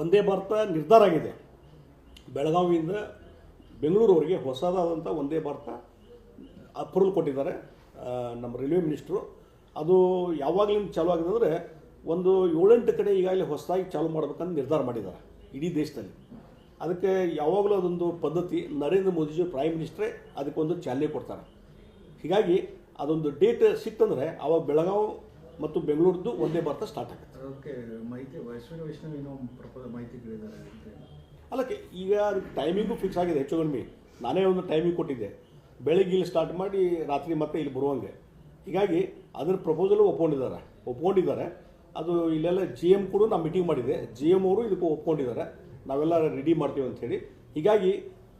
ಒಂದೇ ಭಾರತ ನಿರ್ಧಾರ ಆಗಿದೆ. ಬೆಳಗಾವಿಯಿಂದ ಬೆಂಗಳೂರವರೆಗೆ ಹೊಸದಾದಂಥ ಒಂದೇ ಭಾರತ ಅಪ್ರೂವಲ್ ಕೊಟ್ಟಿದ್ದಾರೆ ನಮ್ಮ ರೈಲ್ವೆ ಮಿನಿಸ್ಟ್ರು. ಅದು ಯಾವಾಗಲಿಂದ ಚಾಲೂ ಆಗಿದೆ ಅಂದರೆ ಒಂದು ಏಳೆಂಟು ಕಡೆ ಈಗಾಗಲೇ ಹೊಸದಾಗಿ ಚಾಲೂ ಮಾಡಬೇಕಂತ ನಿರ್ಧಾರ ಮಾಡಿದ್ದಾರೆ ಇಡೀ ದೇಶದಲ್ಲಿ. ಅದಕ್ಕೆ ಯಾವಾಗಲೂ ಅದೊಂದು ಪದ್ಧತಿ, ನರೇಂದ್ರ ಮೋದಿಜಿ ಪ್ರೈಮ್ ಮಿನಿಸ್ಟ್ರೇ ಅದಕ್ಕೊಂದು ಚಾಲನೆ ಕೊಡ್ತಾರೆ. ಹೀಗಾಗಿ ಅದೊಂದು ಡೇಟ್ ಸಿಕ್ತಂದರೆ ಆವಾಗ ಬೆಳಗಾವಿ ಮತ್ತು ಬೆಂಗಳೂರದ್ದು ಒಂದೇ ಭಾರತ ಸ್ಟಾರ್ಟ್ ಆಗುತ್ತೆ. ಮಾಹಿತಿ ವೈಷ್ಣವ ವೈಷ್ಣವ್ ಏನೋ ಪ್ರಪೋಸ್ ಮಾಹಿತಿ ಕೇಳಿದ್ದಾರೆ ಅಂತ ಅಲ್ಲಕ್ಕೆ ಈಗ ಟೈಮಿಂಗು ಫಿಕ್ಸ್ ಆಗಿದೆ ಹೆಚ್ಚು ಕಡಿಮೆ. ನಾನೇ ಒಂದು ಟೈಮಿಂಗ್ ಕೊಟ್ಟಿದ್ದೆ. ಬೆಳಿಗ್ಗೆ ಇಲ್ಲಿ ಸ್ಟಾರ್ಟ್ ಮಾಡಿ ರಾತ್ರಿ ಮತ್ತೆ ಇಲ್ಲಿ ಬರುವಂಗೆ. ಹೀಗಾಗಿ ಅದರ ಪ್ರಪೋಸಲ್ ಒಪ್ಕೊಂಡಿದ್ದಾರೆ. ಒಪ್ಕೊಂಡಿದ್ದಾರೆ. ಅದು ಇಲ್ಲೆಲ್ಲ ಜಿ ಎಂ ಕೂಡ ನಾವು ಮೀಟಿಂಗ್ ಮಾಡಿದೆ. ಜಿ ಎಂ ಅವರು ಇದಕ್ಕೆ ಒಪ್ಕೊಂಡಿದ್ದಾರೆ. ನಾವೆಲ್ಲ ರೆಡಿ ಮಾಡ್ತೀವಿ ಅಂಥೇಳಿ ಹೀಗಾಗಿ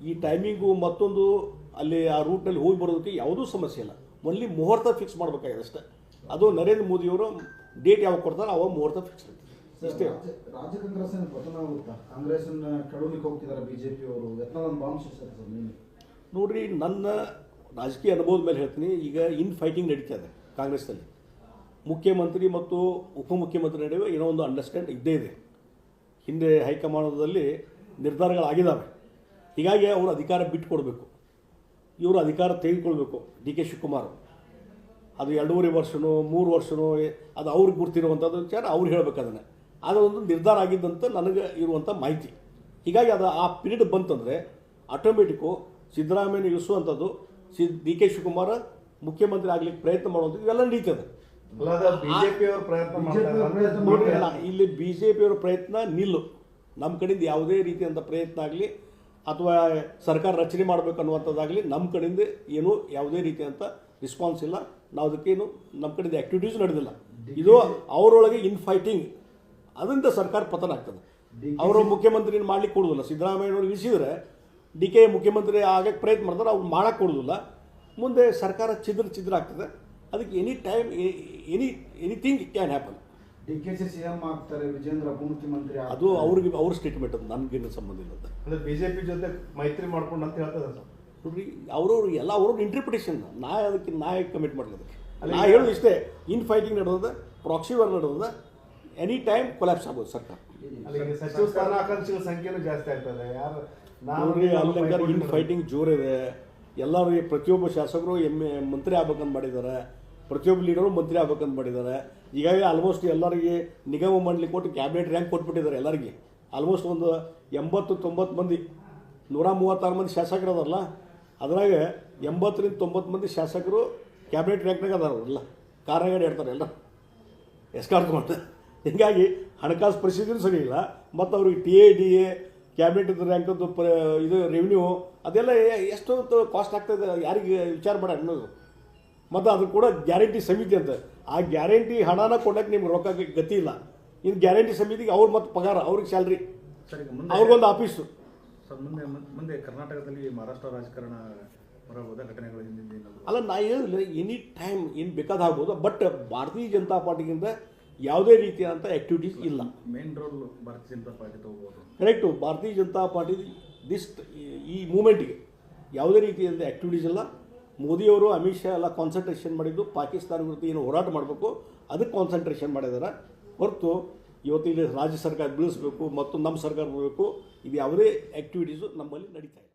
ಈ ಟೈಮಿಂಗು ಮತ್ತೊಂದು ಅಲ್ಲಿ ಆ ರೂಟ್ನಲ್ಲಿ ಹೋಗಿ ಬರೋದಕ್ಕೆ ಯಾವುದೂ ಸಮಸ್ಯೆ ಇಲ್ಲ. ಒನ್ಲಿ ಮುಹೂರ್ತ ಫಿಕ್ಸ್ ಮಾಡಬೇಕಾಗಿದೆ ಅಷ್ಟೇ. ಅದು ನರೇಂದ್ರ ಮೋದಿಯವರು ಡೇಟ್ ಯಾವಾಗ ಕೊಡ್ತಾರೆ ಅವಾಗ ಮುಹೂರ್ತ ಫಿಕ್ಸ್ ಆಗುತ್ತೆ ಇಷ್ಟೇ. ರಾಜ್ಯ ಕಾಂಗ್ರೆಸ್ ಪತನ ಆಗುತ್ತಾ? ಕಾಂಗ್ರೆಸ್ ಕೆಡವಲಿಕ್ಕೆ ಹೋಗ್ತಿದ್ದಾರೆ ಬಿಜೆಪಿ ಅವರು ಒಂದು ಬಾಂಬ್ ನೋಡ್ರಿ ನನ್ನ ರಾಜಕೀಯ ಅನುಭವದ ಮೇಲೆ ಹೇಳ್ತೀನಿ. ಈಗ ಇನ್ ಫೈಟಿಂಗ್ ನಡೀತಾ ಇದೆ ಕಾಂಗ್ರೆಸ್ನಲ್ಲಿ ಮುಖ್ಯಮಂತ್ರಿ ಮತ್ತು ಉಪಮುಖ್ಯಮಂತ್ರಿ ನಡುವೆ ಏನೋ ಒಂದು ಅಂಡರ್ಸ್ಟ್ಯಾಂಡ್ ಇದ್ದೇ ಇದೆ. ಹಿಂದೆ ಹೈಕಮಾಂಡದಲ್ಲಿ ನಿರ್ಧಾರಗಳಾಗಿದ್ದಾವೆ ಹೀಗಾಗಿ ಅವರು ಅಧಿಕಾರ ಬಿಟ್ಟುಕೊಡ್ಬೇಕು ಇವರು ಅಧಿಕಾರ ತೆಗೆದುಕೊಳ್ಬೇಕು. D K Shivakumar. ಅದು ಎರಡೂವರೆ ವರ್ಷನೋ ಮೂರು ವರ್ಷನೋ ಏ- ಅದು ಅವ್ರಿಗೆ ಗುರ್ತಿರುವಂಥದ್ದು ವಿಚಾರ ಅವ್ರು ಹೇಳಬೇಕು ಅದನ್ನು. ಅದು ಒಂದು ನಿರ್ಧಾರ ಆಗಿದ್ದಂತ ನನಗೆ ಇರುವಂಥ ಮಾಹಿತಿ. ಹೀಗಾಗಿ ಅದು ಆ ಪೀರಿಯಡ್ ಬಂತಂದರೆ ಆಟೋಮೆಟಿಕ್ಕು ಸಿದ್ದರಾಮಯ್ಯ ಇಳಿಸುವಂಥದ್ದು ಸಿ ಡಿ ಕೆ ಶಿವಕುಮಾರ್ ಮುಖ್ಯಮಂತ್ರಿ ಆಗಲಿಕ್ಕೆ ಪ್ರಯತ್ನ ಮಾಡುವಂಥದ್ದು ಇವೆಲ್ಲ ನಡೀತದೆ. ಇಲ್ಲಿ ಬಿ ಜೆ ಪಿಯವರ ಪ್ರಯತ್ನ ನಿಲ್ಲು. ನಮ್ಮ ಕಡೆಯಿಂದ ಯಾವುದೇ ರೀತಿಯಂಥ ಪ್ರಯತ್ನ ಆಗಲಿ ಅಥವಾ ಸರ್ಕಾರ ರಚನೆ ಮಾಡಬೇಕು ಅನ್ನುವಂಥದ್ದಾಗಲಿ ನಮ್ಮ ಕಡೆಯಿಂದ ಏನು ಯಾವುದೇ ರೀತಿಯಂಥ ರೆಸ್ಪಾನ್ಸ್ ಇಲ್ಲ. ನಾವು ಅದಕ್ಕೇನು ನಮ್ಮ ಕಡೆದು ಆ್ಯಕ್ಟಿವಿಟೀಸ್ ನಡೆದಿಲ್ಲ. ಇದು ಅವರೊಳಗೆ ಇನ್ ಫೈಟಿಂಗ್ ಅದರಿಂದ ಸರ್ಕಾರ ಪತನ ಆಗ್ತದೆ. ಅವರು ಮುಖ್ಯಮಂತ್ರಿನ ಮಾಡ್ಲಿಕ್ಕೆ ಕೊಡೋದಿಲ್ಲ. ಸಿದ್ದರಾಮಯ್ಯನವರು ಇಳಿಸಿದ್ರೆ ಡಿ ಕೆ ಮುಖ್ಯಮಂತ್ರಿ ಆಗಕ್ಕೆ ಪ್ರಯತ್ನ ಮಾಡ್ತಾರೆ ಅವ್ರು ಮಾಡಕ್ಕೆ ಕೊಡೋದಿಲ್ಲ. ಮುಂದೆ ಸರ್ಕಾರ ಚಿದ್ರ ಚಿದ್ರ ಆಗ್ತದೆ. ಅದಕ್ಕೆ any time any anything can happen D K C C M ಆಗ್ತಾರೆ ವಿಜೇಂದ್ರ ಉಪಮುಖ್ಯಮಂತ್ರಿ. ಅದು ಅವ್ರಿಗೆ ಅವ್ರ ಸ್ಟೇಟ್ಮೆಂಟ್ ಅದು. ನನಗೇನು ಸಂಬಂಧ ಇಲ್ಲ ಬಿಜೆಪಿ ಜೊತೆ ಮೈತ್ರಿ ಮಾಡ್ಕೊಂಡು ಅಂತ ಹೇಳ್ತದೆ ಸರ್. ನೋಡ್ರಿ ಅವ್ರವ್ರು ಎಲ್ಲ ಅವ್ರವ್ರ ಇಂಟರ್ಪ್ರಿಟೇಷನ್ ನಾ ಅದಕ್ಕೆ ನಾ ಕಮಿಟ್ ಅಲ್ಲ, ನಾ ಹೇಳೋದು ಇಷ್ಟೇ ಇನ್ ಫೈಟಿಂಗ್ ನಡೆದ ಪ್ರಾಕ್ಸಿ ವರ್ ನಡೆದ ಎನಿ ಟೈಮ್ ಕೊಲ್ಯಾಪ್ಸ್ ಆಗ್ಬೋದು ಸರ್ಕಾರ. ಸಚಿವ ಸ್ಥಾನ ಆಕಾಂಕ್ಷಿಗಳ ಸಂಖ್ಯೆನೂ ಜಾಸ್ತಿ ಆಗ್ತದೆ. ಯಾರು ನೋಡ್ರಿ ಅಲ್ಲಿ ಇನ್ ಫೈಟಿಂಗ್ ಜೋರಿದೆ. ಎಲ್ಲರೂ ಪ್ರತಿಯೊಬ್ಬ ಶಾಸಕರು ಎಂ ಎ ಮಂತ್ರಿ ಆಗ್ಬೇಕಂತ ಮಾಡಿದ್ದಾರೆ. ಪ್ರತಿಯೊಬ್ಬ ಲೀಡರು ಮಂತ್ರಿ ಆಗ್ಬೇಕಂತ ಮಾಡಿದ್ದಾರೆ. ಈಗಾಗಲೇ ಆಲ್ಮೋಸ್ಟ್ ಎಲ್ಲರಿಗೆ ನಿಗಮ ಮಂಡಳಿ ಕೊಟ್ಟು ಕ್ಯಾಬಿನೆಟ್ ರ್ಯಾಂಕ್ ಕೊಟ್ಬಿಟ್ಟಿದ್ದಾರೆ ಎಲ್ಲರಿಗೆ. ಆಲ್ಮೋಸ್ಟ್ ಒಂದು ಎಂಬತ್ತು ತೊಂಬತ್ತು ಮಂದಿ ನೂರ ಮೂವತ್ತಾರು ಮಂದಿ ಶಾಸಕರು ಅದಾರಲ್ಲ ಅದ್ರಾಗ ಎಂಬತ್ತರಿಂದ ತೊಂಬತ್ತು ಮಂದಿ ಶಾಸಕರು ಕ್ಯಾಬಿನೆಟ್ ರ್ಯಾಂಕ್ನಾಗ ಅದಾರ ಎಲ್ಲ. ಕಾರ್ನಾಗ ಇರ್ತಾರೆ ಎಲ್ಲ. ಎಸ್ಕಾರ್ಟ್ ಮಾಡ್ತಾರೆ. ಹೀಗಾಗಿ ಹಣಕಾಸು ಪರಿಸ್ಥಿತಿನೂ ಸರಿ ಇಲ್ಲ. ಮತ್ತು ಅವ್ರಿಗೆ T A D A cabinet ರ್ಯಾಂಕದ್ದು ಪ ಇದು ರೆವಿನ್ಯೂ ಅದೆಲ್ಲ ಎಷ್ಟು ಕಾಸ್ಟ್ ಆಗ್ತದೆ ಯಾರಿಗೆ ವಿಚಾರ ಮಾಡ ಅನ್ನೋದು. ಮತ್ತು ಅದು ಕೂಡ ಗ್ಯಾರಂಟಿ ಸಮಿತಿ ಅಂತ. ಆ ಗ್ಯಾರಂಟಿ ಹಣನ ಕೊಡೋಕ್ಕೆ ನಿಮ್ಗೆ ರೊಕ್ಕ ಗತಿ ಇಲ್ಲ. ಇನ್ನು ಗ್ಯಾರಂಟಿ ಸಮಿತಿಗೆ ಅವ್ರು ಮತ್ತು ಪಗಾರ ಅವ್ರಿಗೆ ಸ್ಯಾಲ್ರಿ ಅವ್ರಿಗೊಂದು ಆಫೀಸು ಸರ್ ಮುಂದೆ ಮುಂದೆ ಕರ್ನಾಟಕದಲ್ಲಿ ಮಹಾರಾಷ್ಟ್ರ ರಾಜಕಾರಣ ಘಟನೆಗಳು ಅಲ್ಲ ನಾ ಹೇಳಿದ್ರೆ ಎನಿ ಟೈಮ್ ಏನು ಬೇಕಾದ ಆಗ್ಬೋದು ಬಟ್ ಭಾರತೀಯ ಜನತಾ ಪಾರ್ಟಿಗಿಂತ ಯಾವುದೇ ರೀತಿಯಾದಂಥ ಆ್ಯಕ್ಟಿವಿಟೀಸ್ ಇಲ್ಲ. ಮೇನ್ ರೋಲ್ ಭಾರತೀಯ ಜನತಾ ಪಾರ್ಟಿ ತಗೋಬೋದು. ಕರೆಕ್ಟು ಭಾರತೀಯ ಜನತಾ ಪಾರ್ಟಿ ದಿಸ್ ಈ ಮೂಮೆಂಟಿಗೆ ಯಾವುದೇ ರೀತಿಯಾದಂಥ ಆ್ಯಕ್ಟಿವಿಟೀಸ್ ಇಲ್ಲ. ಮೋದಿಯವರು ಅಮಿತ್ ಶಾ ಎಲ್ಲ ಕಾನ್ಸಂಟ್ರೇಷನ್ ಮಾಡಿದ್ದು ಪಾಕಿಸ್ತಾನ ವಿರುದ್ಧ ಏನು ಹೋರಾಟ ಮಾಡಬೇಕು ಅದಕ್ಕೆ ಕಾನ್ಸಂಟ್ರೇಷನ್ ಮಾಡಿದ್ದಾರೆ ಹೊರತು ಇವತ್ತು ಇಲ್ಲಿ ರಾಜ್ಯ ಸರ್ಕಾರ ಬೀಳಿಸ್ಬೇಕು ಮತ್ತು ನಮ್ಮ ಸರ್ಕಾರ ಬರಬೇಕು ಇದು ಯಾವುದೇ ಆ್ಯಕ್ಟಿವಿಟೀಸು ನಮ್ಮಲ್ಲಿ ನಡೀತಾ ಇಲ್ಲ.